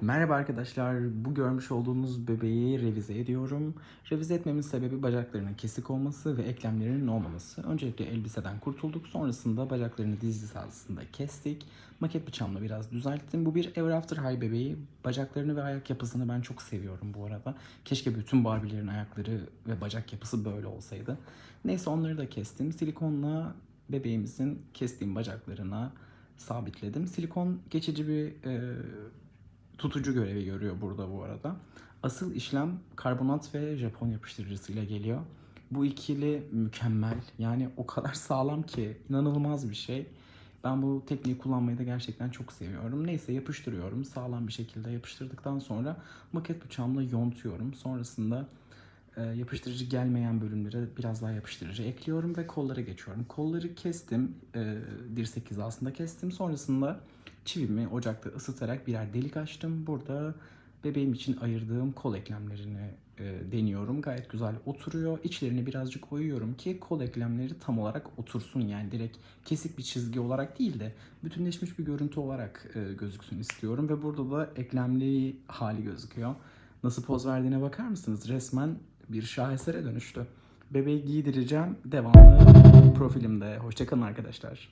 Merhaba arkadaşlar. Bu görmüş olduğunuz bebeği revize ediyorum. Revize etmemin sebebi bacaklarının kesik olması ve eklemlerinin olmaması. Öncelikle elbiseden kurtulduk. Sonrasında bacaklarını diz hizasında kestik. Maket bıçağımla biraz düzelttim. Bu bir Ever After High bebeği. Bacaklarını ve ayak yapısını ben çok seviyorum bu arada. Keşke bütün Barbie'lerin ayakları ve bacak yapısı böyle olsaydı. Neyse onları da kestim. Silikonla bebeğimizin kestiğim bacaklarına sabitledim. Silikon geçici bir e, tutucu görevi görüyor burada bu arada. Asıl işlem karbonat ve Japon yapıştırıcısıyla geliyor. Bu ikili mükemmel. Yani o kadar sağlam ki inanılmaz bir şey. Ben bu tekniği kullanmayı da gerçekten çok seviyorum. Neyse yapıştırıyorum. Sağlam bir şekilde yapıştırdıktan sonra maket bıçağımla yontuyorum. Sonrasında e, yapıştırıcı gelmeyen bölümlere biraz daha yapıştırıcı ekliyorum ve kollara geçiyorum. Kolları kestim. E, dirsek hizasında kestim. Sonrasında çivimi ocakta ısıtarak birer delik açtım. Burada bebeğim için ayırdığım kol eklemlerini e, deniyorum. Gayet güzel oturuyor. İçlerini birazcık oyuyorum ki kol eklemleri tam olarak otursun. Yani direkt kesik bir çizgi olarak değil de bütünleşmiş bir görüntü olarak e, gözüksün istiyorum. Ve burada da eklemli hali gözüküyor. Nasıl poz verdiğine bakar mısınız? Resmen bir şahesere dönüştü. Bebeği giydireceğim. Devamlı profilimde. Hoşçakalın arkadaşlar.